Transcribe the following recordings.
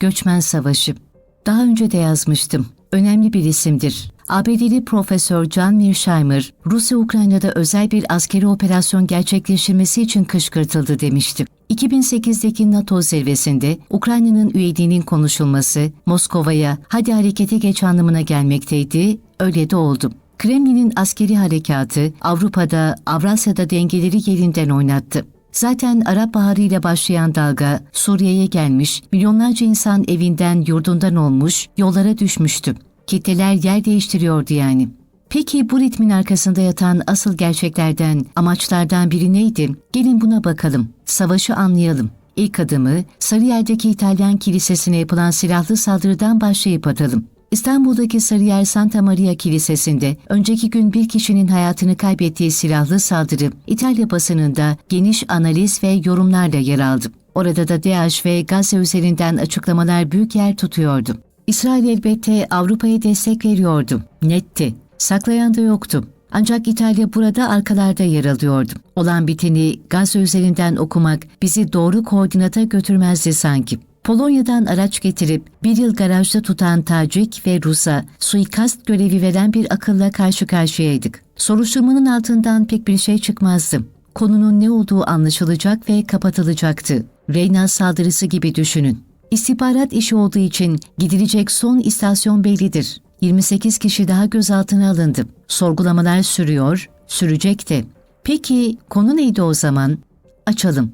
Göçmen Savaşı. Daha önce de yazmıştım. Önemli bir isimdir. ABD'li Profesör John Mearsheimer, Rusya Ukrayna'da özel bir askeri operasyon gerçekleştirmesi için kışkırtıldı demişti. 2008'deki NATO zirvesinde Ukrayna'nın üyeliğinin konuşulması Moskova'ya hadi harekete geç anlamına gelmekteydi, öyle de oldu. Kremlin'in askeri harekatı Avrupa'da, Avrasya'da dengeleri yerinden oynattı. Zaten Arap Baharı ile başlayan dalga Suriye'ye gelmiş, milyonlarca insan evinden, yurdundan olmuş, yollara düşmüştü. Kitleler yer değiştiriyordu yani. Peki bu ritmin arkasında yatan asıl gerçeklerden, amaçlardan biri neydi? Gelin buna bakalım, savaşı anlayalım. İlk adımı Sarıyer'deki İtalyan kilisesine yapılan silahlı saldırıdan başlayıp atalım. İstanbul'daki Sarıyer Santa Maria Kilisesi'nde önceki gün bir kişinin hayatını kaybettiği silahlı saldırı İtalya basınında geniş analiz ve yorumlarla yer aldı. Orada da DAEŞ ve Gazze üzerinden açıklamalar büyük yer tutuyordu. İsrail elbette Avrupa'ya destek veriyordu. Netti. Saklayan da yoktu. Ancak İtalya burada arkalarda yer alıyordu. Olan biteni Gazze üzerinden okumak bizi doğru koordinata götürmezdi sanki. Polonya'dan araç getirip bir yıl garajda tutan Tacik ve Rus'a suikast görevi veren bir akılla karşı karşıyaydık. Soruşturmanın altından pek bir şey çıkmazdı. Konunun ne olduğu anlaşılacak ve kapatılacaktı. Reyna saldırısı gibi düşünün. İstihbarat işi olduğu için gidilecek son istasyon bellidir. 28 kişi daha gözaltına alındı. Sorgulamalar sürüyor, sürecekti. Peki konu neydi o zaman? Açalım.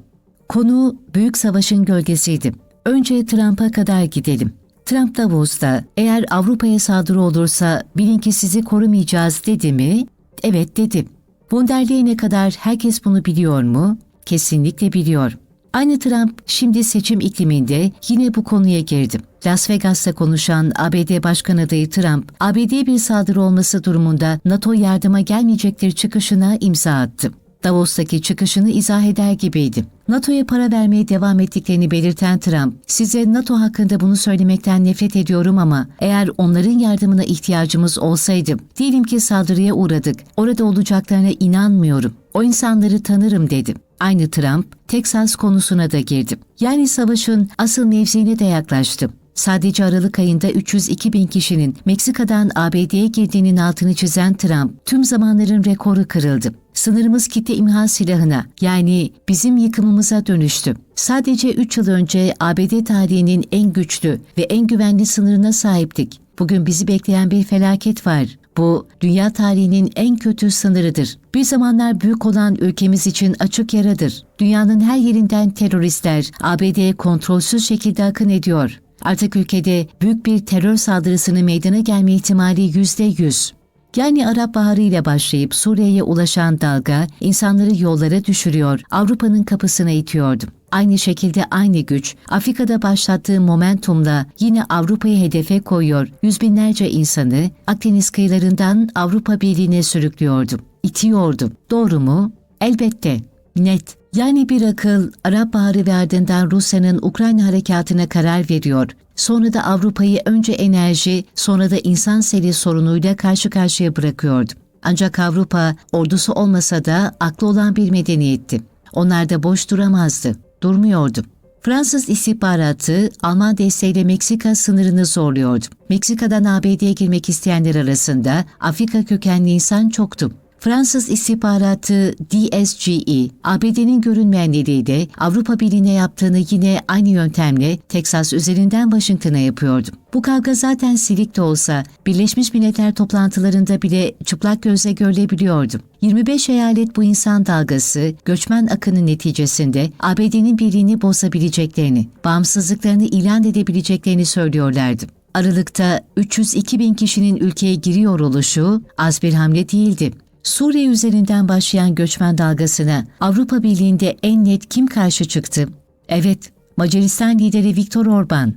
Konu Büyük Savaş'ın gölgesiydi. Önce Trump'a kadar gidelim. Trump Davos'ta eğer Avrupa'ya saldırı olursa bilin ki sizi korumayacağız dedi mi? Evet dedi. Von der Leyen'e kadar herkes bunu biliyor mu? Kesinlikle biliyor. Aynı Trump şimdi seçim ikliminde yine bu konuya girdi. Las Vegas'ta konuşan ABD Başkan adayı Trump, ABD bir saldırı olması durumunda NATO yardıma gelmeyecektir çıkışına imza attı. Davos'taki çıkışını izah eder gibiydi. NATO'ya para vermeye devam ettiklerini belirten Trump, size NATO hakkında bunu söylemekten nefret ediyorum ama eğer onların yardımına ihtiyacımız olsaydı, diyelim ki saldırıya uğradık, orada olacaklarına inanmıyorum. O insanları tanırım dedi. Aynı Trump, Texas konusuna da girdi. Yani savaşın asıl mevziine de yaklaştı. Sadece Aralık ayında 302 bin kişinin Meksika'dan ABD'ye girdiğinin altını çizen Trump, tüm zamanların rekoru kırıldı. Sınırımız kitle imha silahına yani bizim yıkımımıza dönüştü. Sadece 3 yıl önce ABD tarihinin en güçlü ve en güvenli sınırına sahiptik. Bugün bizi bekleyen bir felaket var. Bu dünya tarihinin en kötü sınırıdır. Bir zamanlar büyük olan ülkemiz için açık yaradır. Dünyanın her yerinden teröristler ABD'ye kontrolsüz şekilde akın ediyor. Artık ülkede büyük bir terör saldırısının meydana gelme ihtimali yüzde yüz. Yani Arap Baharı ile başlayıp Suriye'ye ulaşan dalga insanları yollara düşürüyor, Avrupa'nın kapısına itiyordu. Aynı şekilde aynı güç Afrika'da başlattığı momentumla yine Avrupa'yı hedefe koyuyor, yüz binlerce insanı Akdeniz kıyılarından Avrupa Birliği'ne sürüklüyordu, itiyordu. Doğru mu? Elbette. Net. Yani bir akıl Arap Baharı ve Rusya'nın Ukrayna harekatına karar veriyor. Sonra da Avrupa'yı önce enerji, sonra da insan seli sorunuyla karşı karşıya bırakıyordu. Ancak Avrupa ordusu olmasa da aklı olan bir medeniyetti. Onlar da boş duramazdı, durmuyordu. Fransız istihbaratı Alman desteğiyle Meksika sınırını zorluyordu. Meksika'dan ABD'ye girmek isteyenler arasında Afrika kökenli insan çoktu. Fransız istihbaratı DSGE, ABD'nin görünmeyenleriyle Avrupa Birliği'ne yaptığını yine aynı yöntemle Teksas üzerinden Washington'a yapıyordu. Bu kavga zaten silik de olsa Birleşmiş Milletler toplantılarında bile çıplak gözle görülebiliyordu. 25 eyalet bu insan dalgası, göçmen akının neticesinde ABD'nin birliğini bozabileceklerini, bağımsızlıklarını ilan edebileceklerini söylüyorlardı. Aralıkta 302 bin kişinin ülkeye giriyor oluşu az bir hamle değildi. Suriye üzerinden başlayan göçmen dalgasına Avrupa Birliği'nde en net kim karşı çıktı? Evet, Macaristan lideri Viktor Orban.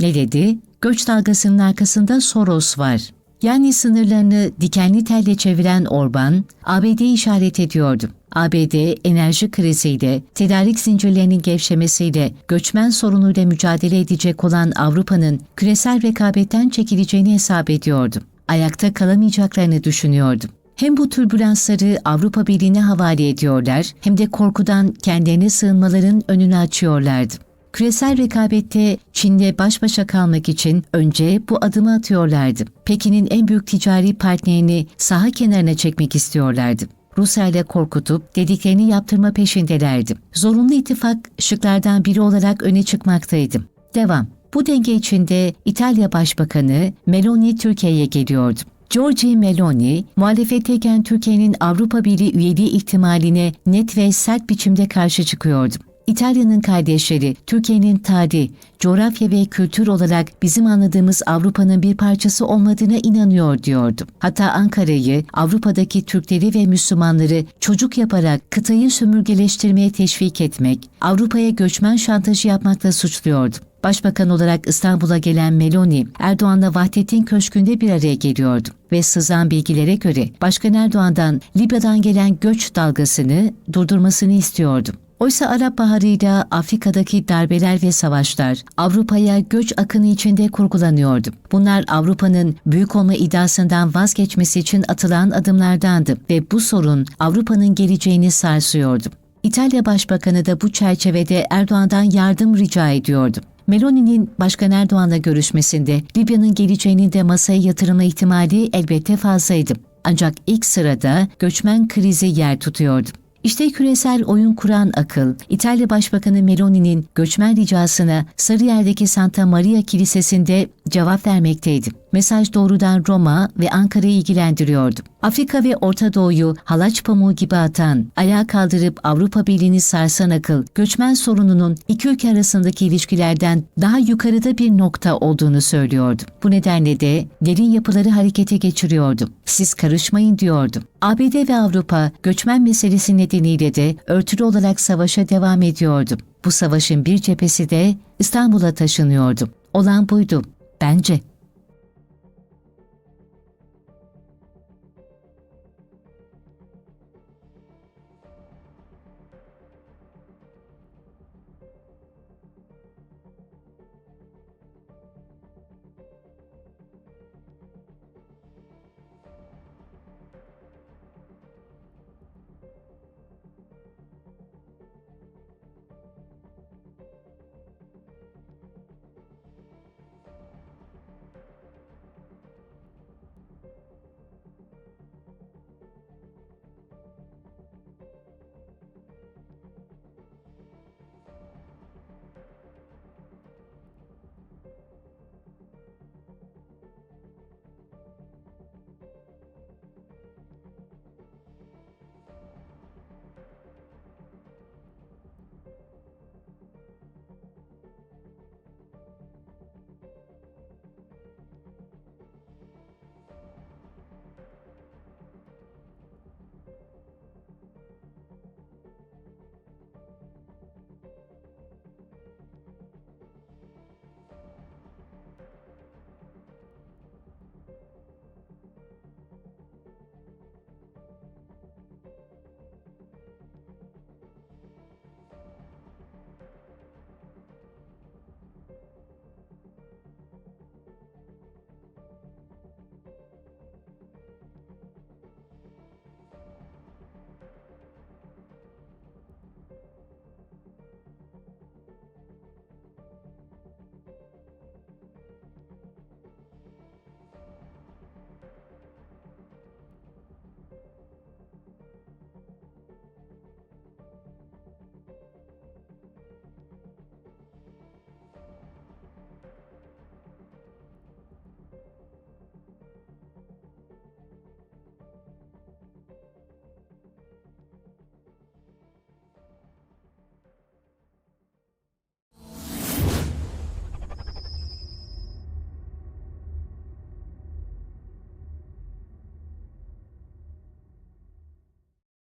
Ne dedi? Göç dalgasının arkasında Soros var. Yani sınırlarını dikenli telle çeviren Orban, ABD'yi işaret ediyordu. ABD enerji kriziyle, tedarik zincirlerinin gevşemesiyle, göçmen sorunuyla mücadele edecek olan Avrupa'nın küresel rekabetten çekileceğini hesap ediyordu. Ayakta kalamayacaklarını düşünüyordu. Hem bu türbülansları Avrupa Birliği'ne havale ediyorlar hem de korkudan kendilerine sığınmaların önünü açıyorlardı. Küresel rekabette Çin'le baş başa kalmak için önce bu adımı atıyorlardı. Pekin'in en büyük ticari partnerini saha kenarına çekmek istiyorlardı. Rusya ile korkutup dediklerini yaptırma peşindelerdi. Zorunlu ittifak şıklardan biri olarak öne çıkmaktaydı. Devam. Bu denge içinde İtalya Başbakanı Meloni Türkiye'ye geliyordu. Giorgia Meloni, muhalefetteyken Türkiye'nin Avrupa Birliği üyeliği ihtimaline net ve sert biçimde karşı çıkıyordu. İtalya'nın kardeşleri, Türkiye'nin tadi, coğrafya ve kültür olarak bizim anladığımız Avrupa'nın bir parçası olmadığına inanıyor diyordu. Hatta Ankara'yı, Avrupa'daki Türkleri ve Müslümanları çocuk yaparak kıtayı sömürgeleştirmeye teşvik etmek, Avrupa'ya göçmen şantajı yapmakla suçluyordu. Başbakan olarak İstanbul'a gelen Meloni, Erdoğan'la Vahdettin Köşkü'nde bir araya geliyordu ve sızan bilgilere göre Başkan Erdoğan'dan Libya'dan gelen göç dalgasını durdurmasını istiyordu. Oysa Arap Baharı'yla Afrika'daki darbeler ve savaşlar Avrupa'ya göç akını içinde kurgulanıyordu. Bunlar Avrupa'nın büyük olma iddiasından vazgeçmesi için atılan adımlardandı ve bu sorun Avrupa'nın geleceğini sarsıyordu. İtalya Başbakanı da bu çerçevede Erdoğan'dan yardım rica ediyordu. Meloni'nin Başkan Erdoğan'la görüşmesinde Libya'nın geleceğinin de masaya yatırılma ihtimali elbette fazlaydı. Ancak ilk sırada göçmen krizi yer tutuyordu. İşte küresel oyun kuran akıl, İtalya Başbakanı Meloni'nin göçmen ricasına Sarıyer'deki Santa Maria Kilisesi'nde cevap vermekteydi. Mesaj doğrudan Roma ve Ankara'yı ilgilendiriyordu. Afrika ve Orta Doğu'yu halaç pamuğu gibi atan, ayağa kaldırıp Avrupa Birliği'ni sarsan akıl, göçmen sorununun iki ülke arasındaki ilişkilerden daha yukarıda bir nokta olduğunu söylüyordu. Bu nedenle de derin yapıları harekete geçiriyordu. Siz karışmayın diyordu. ABD ve Avrupa göçmen meselesi nedeniyle de örtülü olarak savaşa devam ediyordu. Bu savaşın bir cephesi de İstanbul'a taşınıyordu. Olan buydu. Bence.